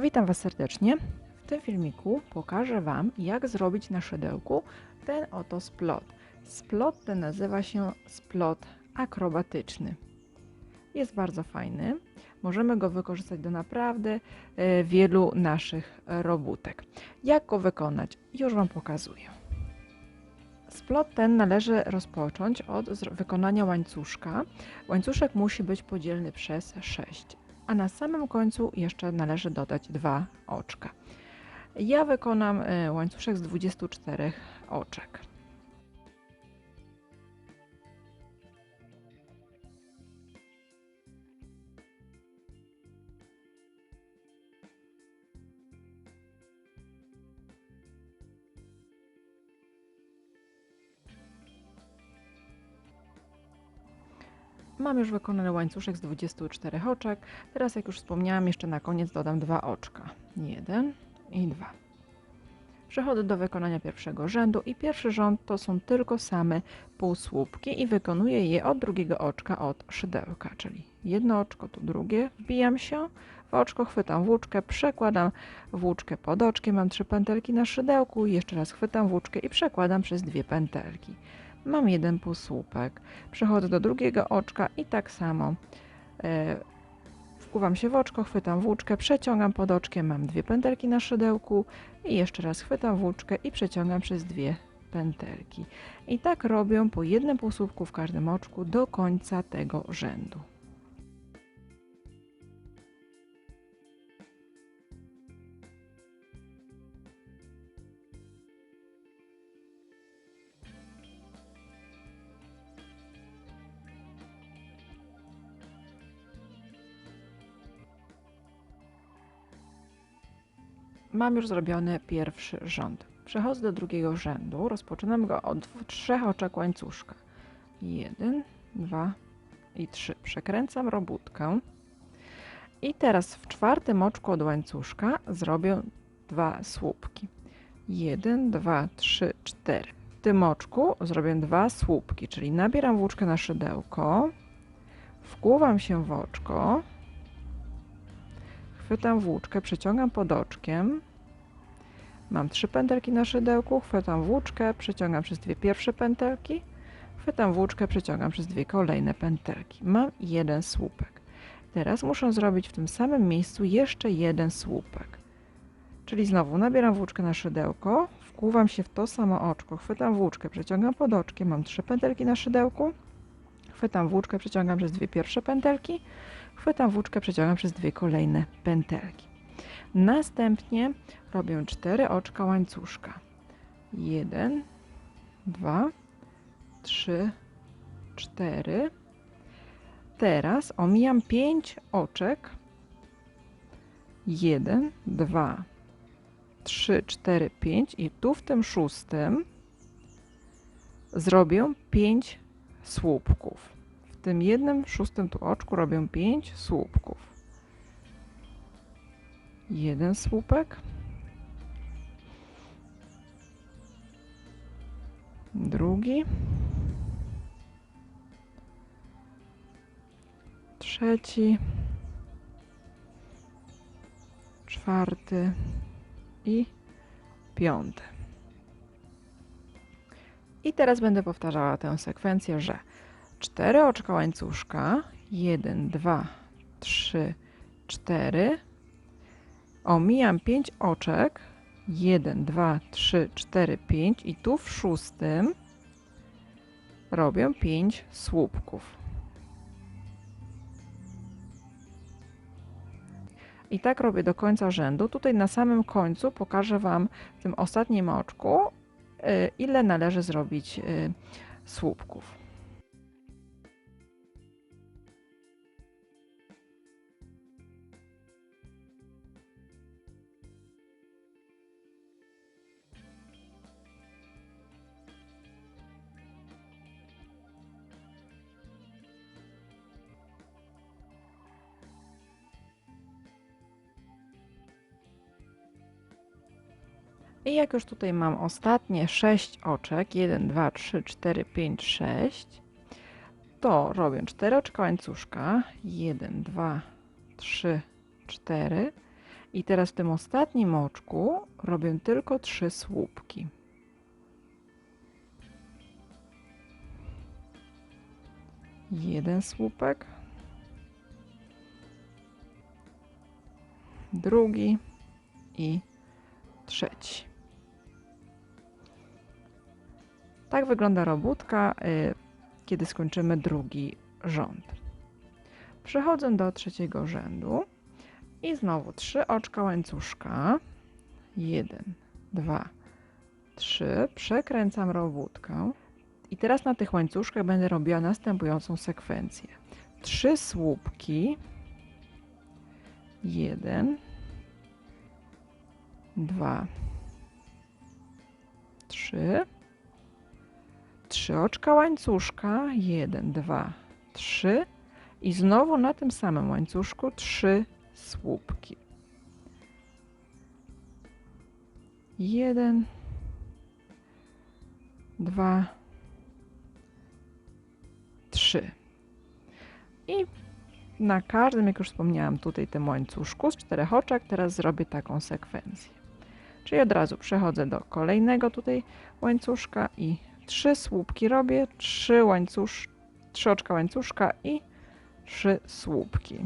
Witam Was serdecznie. W tym filmiku pokażę Wam, jak zrobić na szydełku ten oto splot. Splot ten nazywa się splot akrobatyczny. Jest bardzo fajny. Możemy go wykorzystać do naprawdę e, wielu naszych robótek. Jak go wykonać? Już Wam pokazuję. Splot ten należy rozpocząć od wykonania łańcuszka. Łańcuszek musi być podzielny przez 6 a na samym końcu jeszcze należy dodać dwa oczka. Ja wykonam e, łańcuszek z 24 oczek. Mam już wykonany łańcuszek z 24 oczek. Teraz, jak już wspomniałam, jeszcze na koniec dodam dwa oczka. Jeden i dwa. Przechodzę do wykonania pierwszego rzędu i pierwszy rząd to są tylko same półsłupki i wykonuję je od drugiego oczka od szydełka, czyli jedno oczko, tu drugie, wbijam się w oczko, chwytam włóczkę, przekładam włóczkę pod oczkiem, mam trzy pętelki na szydełku, jeszcze raz chwytam włóczkę i przekładam przez dwie pętelki mam jeden półsłupek. Przechodzę do drugiego oczka i tak samo e, wkuwam się w oczko, chwytam włóczkę, przeciągam pod oczkiem, mam dwie pętelki na szydełku i jeszcze raz chwytam włóczkę i przeciągam przez dwie pętelki. I tak robię po jednym półsłupku w każdym oczku do końca tego rzędu. Mam już zrobiony pierwszy rząd. Przechodzę do drugiego rzędu. Rozpoczynam go od trzech oczek łańcuszka. Jeden, dwa i trzy. Przekręcam robótkę. I teraz w czwartym oczku od łańcuszka zrobię dwa słupki. Jeden, dwa, trzy, cztery. W tym oczku zrobię dwa słupki, czyli nabieram włóczkę na szydełko, wkłuwam się w oczko, chwytam włóczkę, przeciągam pod oczkiem, mam trzy pętelki na szydełku, chwytam włóczkę, przeciągam przez dwie pierwsze pętelki, chwytam włóczkę, przeciągam przez dwie kolejne pętelki. Mam jeden słupek. Teraz muszę zrobić w tym samym miejscu jeszcze jeden słupek. Czyli znowu nabieram włóczkę na szydełko, wkłuwam się w to samo oczko, chwytam włóczkę, przeciągam pod oczkiem, mam trzy pętelki na szydełku, chwytam włóczkę, przeciągam przez dwie pierwsze pętelki, chwytam włóczkę, przeciągam przez dwie kolejne pętelki. Następnie robię cztery oczka łańcuszka. Jeden, dwa, trzy, cztery. Teraz omijam pięć oczek. Jeden, dwa, trzy, cztery, pięć i tu w tym szóstym zrobię pięć słupków tym jednym szóstym tu oczku robię 5 słupków. Jeden słupek. Drugi. Trzeci. Czwarty i piąty. I teraz będę powtarzała tę sekwencję, że cztery oczka łańcuszka. 1, 2, 3, 4. Omijam 5 oczek. 1, 2, 3, 4, 5 i tu w szóstym robię 5 słupków. I tak robię do końca rzędu. Tutaj na samym końcu pokażę Wam w tym ostatnim oczku, y, ile należy zrobić y, słupków. I jak już tutaj mam ostatnie 6 oczek, 1, 2, 3, 4, 5, 6, to robię 4 oczka łańcuszka, 1, 2, 3, 4 I teraz w tym ostatnim oczku robię tylko trzy słupki. Jeden słupek, drugi i trzeci. Tak wygląda robótka, y, kiedy skończymy drugi rząd. Przechodzę do trzeciego rzędu i znowu trzy oczka łańcuszka. Jeden, dwa, trzy. Przekręcam robótkę. I teraz na tych łańcuszkach będę robiła następującą sekwencję. Trzy słupki. Jeden, dwa, trzy. Trzy oczka łańcuszka. Jeden, dwa, trzy. I znowu na tym samym łańcuszku trzy słupki. Jeden, dwa, trzy. I na każdym, jak już wspomniałam, tutaj tym łańcuszku z czterech oczek, teraz zrobię taką sekwencję. Czyli od razu przechodzę do kolejnego tutaj łańcuszka i trzy słupki robię, trzy łańcusz, trzy oczka łańcuszka i trzy słupki.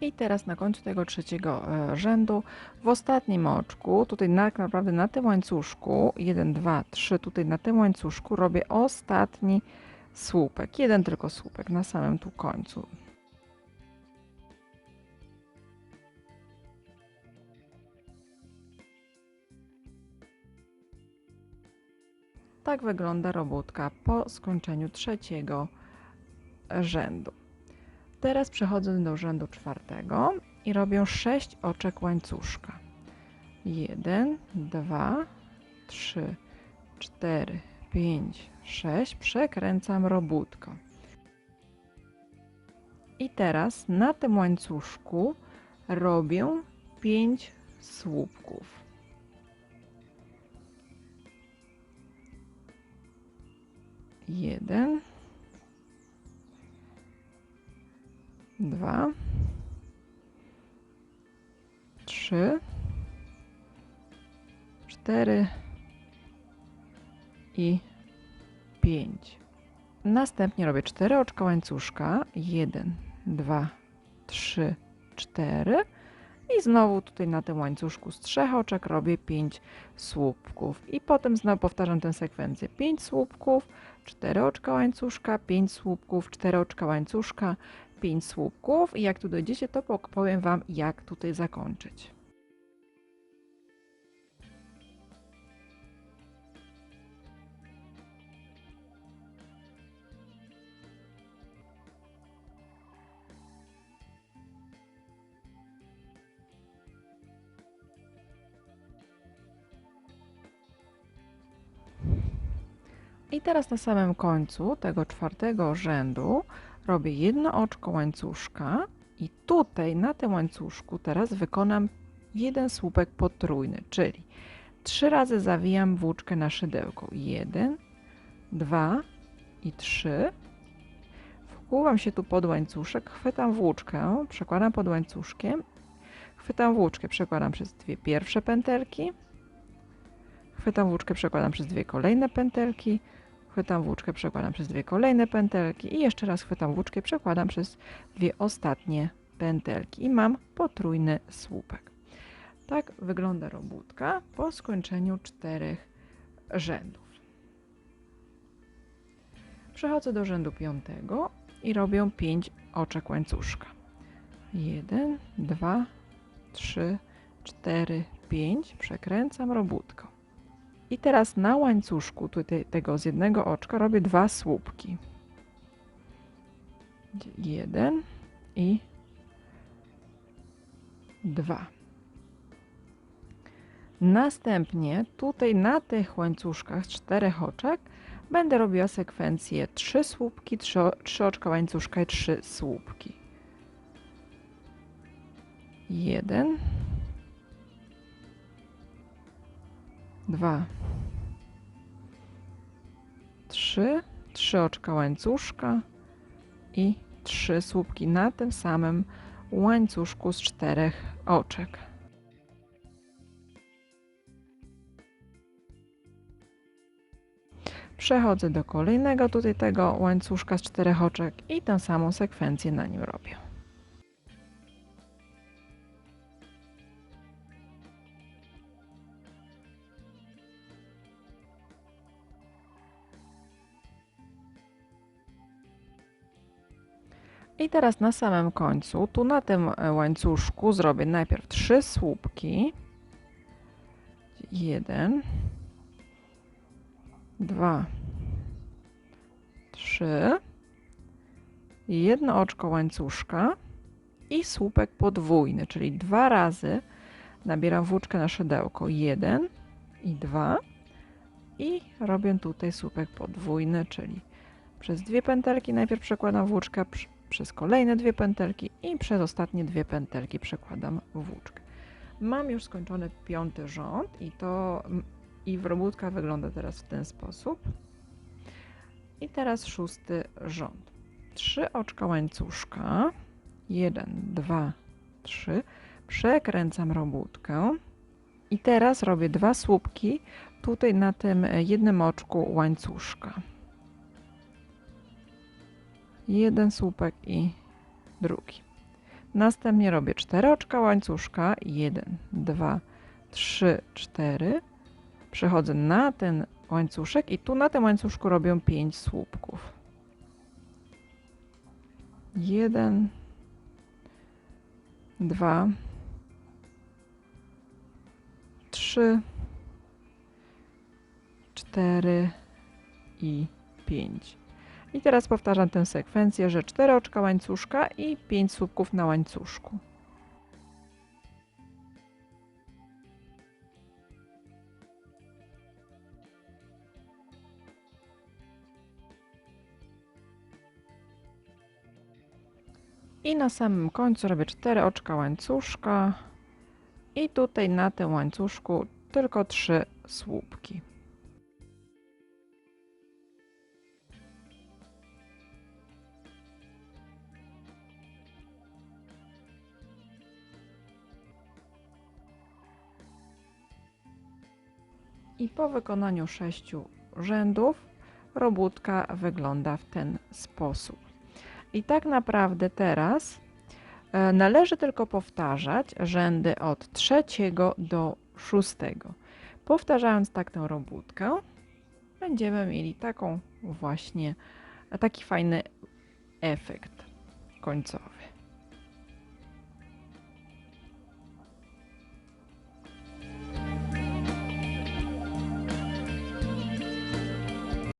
I teraz na końcu tego trzeciego e, rzędu, w ostatnim oczku, tutaj tak naprawdę na tym łańcuszku, 1, 2, 3, tutaj na tym łańcuszku robię ostatni słupek, jeden tylko słupek na samym tu końcu. Tak wygląda robótka po skończeniu trzeciego rzędu. Teraz przechodzę do rzędu czwartego i robię 6 oczek łańcuszka. 1, 2, 3, 4, 5, 6. Przekręcam robótko. I teraz na tym łańcuszku robię 5 słupków. Jeden, dwa, trzy, cztery i pięć. Następnie robię cztery oczka łańcuszka. Jeden, dwa, trzy, cztery. I znowu tutaj na tym łańcuszku z trzech oczek robię 5 słupków. I potem znowu powtarzam tę sekwencję. 5 słupków, 4 oczka łańcuszka, 5 słupków, 4 oczka łańcuszka, 5 słupków i jak tu dojdziecie, to powiem Wam, jak tutaj zakończyć. I teraz na samym końcu tego czwartego rzędu robię jedno oczko łańcuszka i tutaj na tym łańcuszku teraz wykonam jeden słupek potrójny, czyli trzy razy zawijam włóczkę na szydełko. Jeden, dwa i trzy. Wkłuwam się tu pod łańcuszek, chwytam włóczkę, przekładam pod łańcuszkiem, chwytam włóczkę, przekładam przez dwie pierwsze pętelki, chwytam włóczkę, przekładam przez dwie kolejne pętelki, chwytam włóczkę, przekładam przez dwie kolejne pętelki i jeszcze raz chwytam włóczkę, przekładam przez dwie ostatnie pętelki i mam potrójny słupek. Tak wygląda robótka po skończeniu czterech rzędów. Przechodzę do rzędu piątego i robię 5 oczek łańcuszka. 1, 2, 3, 4, 5. Przekręcam robótką. I teraz na łańcuszku tutaj tego z jednego oczka robię dwa słupki. Jeden i dwa. Następnie tutaj na tych łańcuszkach z czterech oczek będę robiła sekwencję trzy słupki, trzy, trzy oczka łańcuszka i trzy słupki. Jeden. Dwa. Trzy. Trzy oczka łańcuszka i trzy słupki na tym samym łańcuszku z czterech oczek. Przechodzę do kolejnego tutaj tego łańcuszka z czterech oczek i tę samą sekwencję na nim robię. I teraz na samym końcu, tu na tym e, łańcuszku zrobię najpierw trzy słupki. Jeden, dwa, trzy, jedno oczko łańcuszka i słupek podwójny, czyli dwa razy nabieram włóczkę na szydełko. Jeden i dwa i robię tutaj słupek podwójny, czyli przez dwie pętelki najpierw przekładam włóczkę, przez kolejne dwie pętelki i przez ostatnie dwie pętelki przekładam włóczkę. Mam już skończony piąty rząd i to i robótka wygląda teraz w ten sposób. I teraz szósty rząd. Trzy oczka łańcuszka. Jeden, dwa, trzy. Przekręcam robótkę. I teraz robię dwa słupki tutaj na tym jednym oczku łańcuszka jeden słupek i drugi. Następnie robię cztery oczka łańcuszka, jeden, dwa, trzy, cztery. Przechodzę na ten łańcuszek i tu na tym łańcuszku robię pięć słupków. Jeden, dwa, trzy, cztery i pięć. I teraz powtarzam tę sekwencję, że 4 oczka łańcuszka i 5 słupków na łańcuszku. I na samym końcu robię 4 oczka łańcuszka i tutaj na tym łańcuszku tylko 3 słupki. I po wykonaniu sześciu rzędów robótka wygląda w ten sposób. I tak naprawdę teraz e, należy tylko powtarzać rzędy od trzeciego do szóstego. Powtarzając tak tę robótkę, będziemy mieli taką właśnie, taki fajny efekt końcowy.